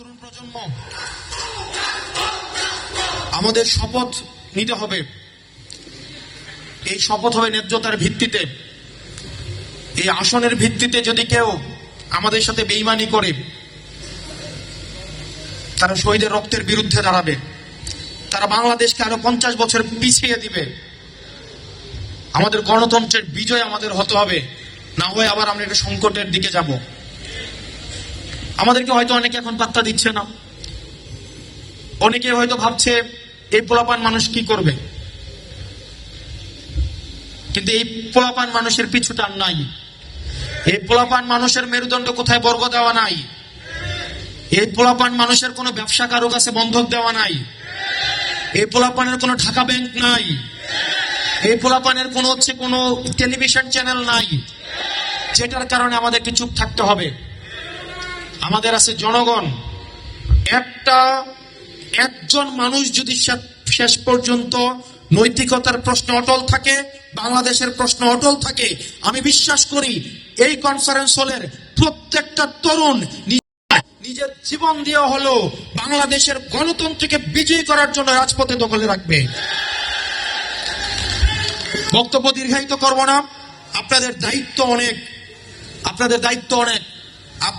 তরুণ প্রজন্ম, আমাদের শপথ নিতে হবে। এই শপথ হবে ন্যায্যতার ভিত্তিতে। এই আসনের ভিত্তিতে যদি কেউ আমাদের সাথে বেইমানি করে, তারা শহীদের রক্তের বিরুদ্ধে দাঁড়াবে। তারা বাংলাদেশকে আরও পঞ্চাশ বছর পিছিয়ে দিবে। আমাদের গণতন্ত্রের বিজয় আমাদের হতে হবে। না হয়ে আবার আমরা একটা সংকটের দিকে যাব। আমাদেরকে হয়তো অনেকে এখন পাত্তা দিচ্ছে না। অনেকে হয়তো ভাবছে, এই পোলাপান মানুষ কি করবে? কিন্তু এই পোলাপান মানুষের পিছুটান নাই। এই পোলাপান মানুষের মেরুদণ্ড কোথায় বর্গ দেওয়া নাই? এই পোলাপান মানুষের কোনো ব্যবসা কারও কাছে বন্ধক দেওয়া নাই? এই পোলাপানের কোনো ঢাকা ব্যাংক নাই? এই পোলাপানের কোনো হচ্ছে কোনো টেলিভিশন চ্যানেল নাই? যেটার কারণে আমাদেরকে চুপ থাকতে হবে। আমাদের আছে জনগণ। একটা, একজন মানুষ যদি শেষ পর্যন্ত নৈতিকতার প্রশ্ন অটল থাকে, বাংলাদেশের প্রশ্ন অটল থাকে, আমি বিশ্বাস করি এই কনফারেন্স হলের প্রত্যেকটা তরুণ নিজের জীবন দিয়ে হলো বাংলাদেশের গণতন্ত্রকে বিজয়ী করার জন্য রাজপথে দখলে রাখবে। বক্তব্য দীর্ঘায়িত করব না। আপনাদের দায়িত্ব অনেক। আপনাদের দায়িত্ব অনেক।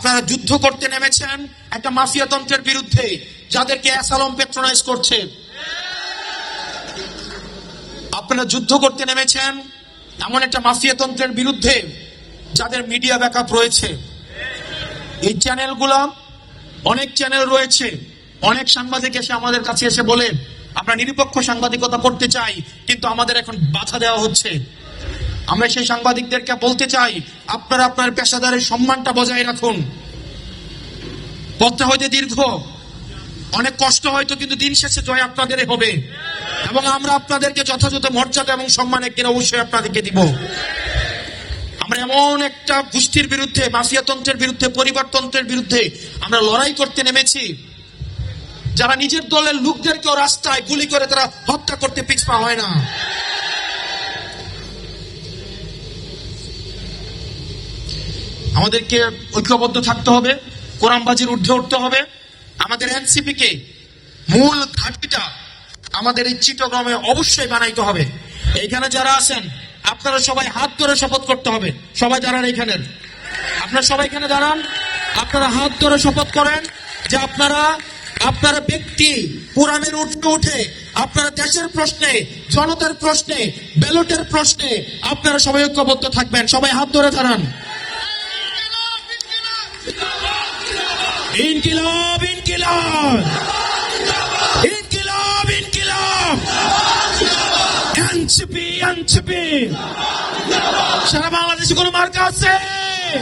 আপনারা যুদ্ধ করতে নেমেছেন একটা মাফিয়াতন্ত্রের বিরুদ্ধে, যাদেরকে অ্যাসালম পেট্রোনাইজ করছে। আপনারা যুদ্ধ করতে নেমেছেন এমন একটা মাফিয়াতন্ত্রের বিরুদ্ধে, যাদের মিডিয়া ব্যাকআপ রয়েছে। এই চ্যানেলগুলো, অনেক চ্যানেল রয়েছে। অনেক সাংবাদিক এসে আমাদের কাছে এসে বলে, আমরা নিরপেক্ষ সাংবাদিকতা করতে চাই, কিন্তু আমাদের এখন বাধা দেওয়া হচ্ছে। আমরা সেই সাংবাদিকদেরকে বলতে চাই, আপনারা আপনার পেশাদারের সম্মানটা বজায় রাখুন। পথটা হয়তো দীর্ঘ, অনেক কষ্ট হয়তো, কিন্তু দিন শেষে জয় আপনাদেরই হবে। এবং আমরা আপনাদেরকে যথাযথ মর্যাদা এবং সম্মান একদিন অবশ্যই আপনাদেরকে দিব। আমরা এমন একটা গোষ্ঠীর বিরুদ্ধে মাফিয়াতন্ত্রের বিরুদ্ধে পরিবারতন্ত্রের বিরুদ্ধে আমরা লড়াই করতে নেমেছি। যারা নিজের দলের লোকদেরকেও রাস্তায় গুলি করে তারা হত্যা করতে পিছপা হয় না। আমাদেরকে ঐক্যবদ্ধ থাকতে হবে, কোরআনবাজির ঊর্ধ্বে উঠতে হবে। আমাদের এনসিপি কে মূল ঘাটিটা আমাদের এই চিত্রগ্রামে অবশ্যই বানাইতে হবে। এইখানে যারা আছেন, আপনারা সবাই হাত ধরে শপথ করতে হবে। সবাই দাঁড়ান এইখানের আপনারা সবাই এখানে দাঁড়ান। আপনারা হাত ধরে শপথ করেন যে আপনারা আপনারা ব্যক্তি পুরাণের উঠে উঠে, আপনারা দেশের প্রশ্নে, জনতার প্রশ্নে, ব্যালটের প্রশ্নে আপনারা সবাই ঐক্যবদ্ধ থাকবেন। সবাই হাত ধরে দাঁড়ান। ইনকিলাব ইনকিলাব। ইনকিলাব ইনকিলাব। এনসিপি এনসিপি সারা বাংলাদেশে কোনো মার্কা আছে?